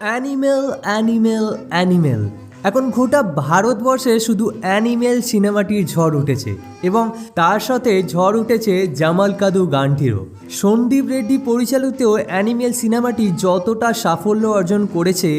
Animal animal animal. এখন গোটা ভারতবর্ষে শুধু অ্যানিমেল সিনেমাটির ঝড় উঠেছে এবং তার সাথে ঝড় উঠেছে জামাল কাদু গানটিরও। সন্দীপ রেড্ডি পরিচালিত অ্যানিমেল সিনেমাটি যতটা সাফল্য অর্জন করেছে,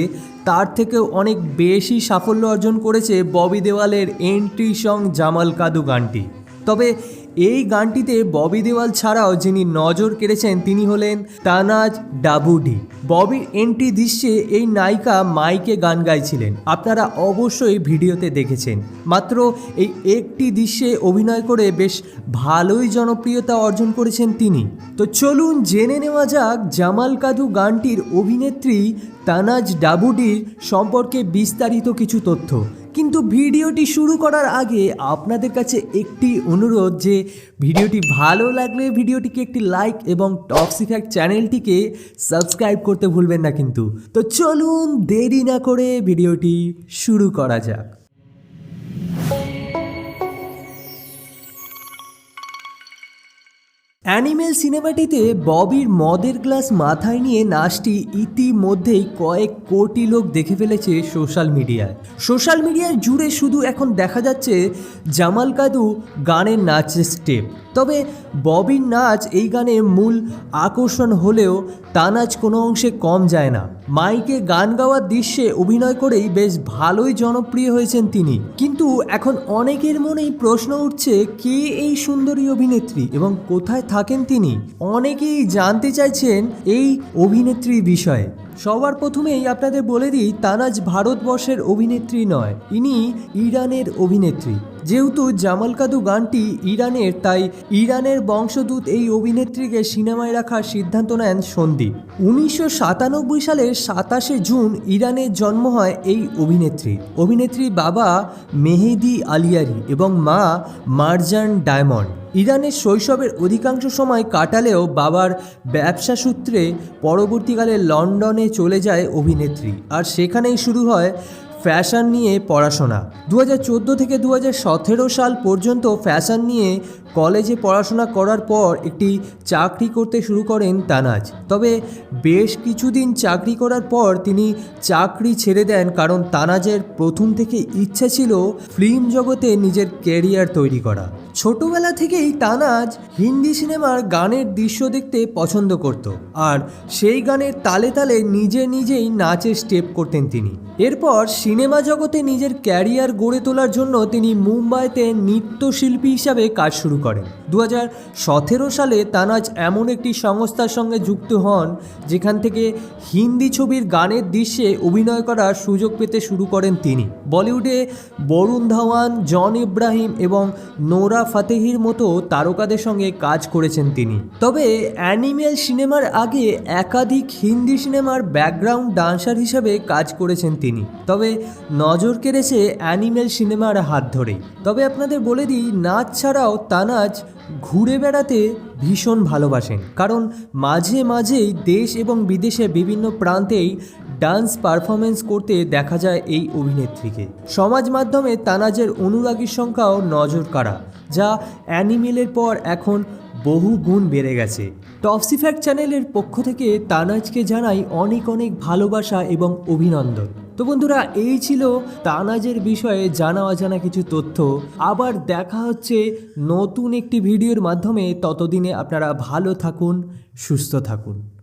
তার থেকেও অনেক বেশি সাফল্য অর্জন করেছে ববি দেওয়ালের এন্ট্রি সং জামাল কাদু গানটি। তবে এই গানটিতে ববি দেওয়াল ছাড়াও যিনি নজর কেড়েছেন তিনি হলেন তানাজ ডাবুডি। ববির এন্ট্রি দৃশ্যে এই নায়িকা মাইকে গান গাইছিলেন। আপনারা অবশ্যই ভিডিওতে দেখেছেন। মাত্র এই একটি দৃশ্যে অভিনয় করে বেশ ভালোই জনপ্রিয়তা অর্জন করেছেন তিনি। তো চলুন জেনে নেওয়া যাক জামাল কাদু গানটির অভিনেত্রী তানাজ ডাবুডির সম্পর্কে বিস্তারিত কিছু তথ্য। কিন্তু ভিডিওটি শুরু করার আগে আপনাদের কাছে একটি অনুরোধ যে ভিডিওটি ভালো লাগলে ভিডিওটিকে একটি লাইক এবং টপ সিফ্যাক্ট চ্যানেলটিকে সাবস্ক্রাইব করতে ভুলবেন না কিন্তু। তো চলুন দেরি না করে ভিডিওটি শুরু করা যাক। অ্যানিমেল সিনেমাটিতে ববির মদের গ্লাস মাথায় নিয়ে নাচটি ইতিমধ্যেই কয়েক কোটি লোক দেখে ফেলেছে সোশ্যাল মিডিয়ায়। সোশ্যাল মিডিয়ায় জুড়ে শুধু এখন দেখা যাচ্ছে জামাল কাদু গানের নাচের স্টেপ। তবে ববির নাচ এই গানে মূল আকর্ষণ হলেও তা নাচ কোনো অংশে কম যায় না। মাইকে গান গাওয়ার দৃশ্যে অভিনয় করেই বেশ ভালোই জনপ্রিয় হয়েছেন তিনি। কিন্তু এখন অনেকের মনেই প্রশ্ন উঠছে, কে এই সুন্দরী অভিনেত্রী এবং কোথায় থাকেন তিনি। অনেকেই জানতে চাইছেন এই অভিনেত্রীর বিষয়ে। সবার প্রথমেই আপনাদের বলে দিই, তানাজ ভারতবর্ষের অভিনেত্রী নয়, ইনি ইরানের অভিনেত্রী। যেহেতু জামাল কাদু গানটি ইরানের, তাই ইরানের বংশদূত এই অভিনেত্রীকে সিনেমায় রাখার সিদ্ধান্ত নেন সন্দীপ। উনিশশো সাতানব্বই সালের সাতাশে জুন ইরানে জন্ম হয় এই অভিনেত্রী। অভিনেত্রী বাবা মেহেদি আলিয়ারি এবং মা মারজান ডায়মন্ড। ইরানের শৈশবের অধিকাংশ সময় কাটালেও বাবার ব্যবসা সূত্রে পরবর্তীকালে লন্ডনে চলে যায় অভিনেত্রী। আর সেখানেই শুরু হয় ফ্যাশন নিয়ে পড়াশোনা। দু হাজার চোদ্দ থেকে দু হাজার সতেরো সাল পর্যন্ত ফ্যাশন নিয়ে কলেজে পড়াশোনা করার পর একটি চাকরি করতে শুরু করেন তানাজ। তবে বেশ কিছুদিন চাকরি করার পর তিনি চাকরি ছেড়ে দেন কারণ তানাজের প্রথম থেকে ইচ্ছা ছিল ফিল্ম জগতে নিজের ক্যারিয়ার তৈরি করা। ছোটবেলা থেকেই তানাজ হিন্দি সিনেমার গানের দৃশ্য দেখতে পছন্দ করত আর সেই গানের তালে তালে নিজে নিজেই নাচের স্টেপ করতেন তিনি। এরপর সিনেমা জগতে নিজের ক্যারিয়ার গড়ে তোলার জন্য তিনি মুম্বাইতে নৃত্যশিল্পী হিসাবে কাজ শুরু করেন। দু সালে তানাজ এমন একটি সংস্থার সঙ্গে যুক্ত হন, যেখান থেকে হিন্দি ছবির গানের দৃশ্যে অভিনয় করার সুযোগ পেতে শুরু করেন তিনি। বলিউডে বরুণ ধাওয়ান, জন ইব্রাহিম এবং নোরা ফাতেহির মতো তারকাদের সঙ্গে কাজ করেছেন তিনি। তবে অ্যানিমেল সিনেমার আগে একাধিক হিন্দি সিনেমার ব্যাকগ্রাউন্ড ডান্সার হিসাবে কাজ করেছেন তিনি। তবে নজর কেড়েছে অ্যানিমেল সিনেমার হাত ধরেই। তবে আপনাদের বলে দিই, নাচ ছাড়াও তানাজ ঘুরে বেড়াতে ভীষণ ভালোবাসেন। কারণ মাঝে মাঝেই দেশ এবং বিদেশে বিভিন্ন প্রান্তেই ডান্স পারফরমেন্স করতে দেখা যায় এই অভিনেত্রীকে। সমাজ মাধ্যমে তানাজের অনুরাগীর সংখ্যাও নজর কাড়া, যা অ্যানিমেলের পর এখন বহু গুণ বেড়ে গেছে। টপসিফ্যাক্ট চ্যানেলের পক্ষ থেকে তানাজকে জানাই অনেক অনেক ভালোবাসা এবং অভিনন্দন। তো বন্ধুরা, এই ছিল তানাজের বিষয়ে জানা অজানা কিছু তথ্য। আবার দেখা হচ্ছে নতুন একটি ভিডিওর মাধ্যমে। ততদিনে আপনারা ভালো থাকুন, সুস্থ থাকুন।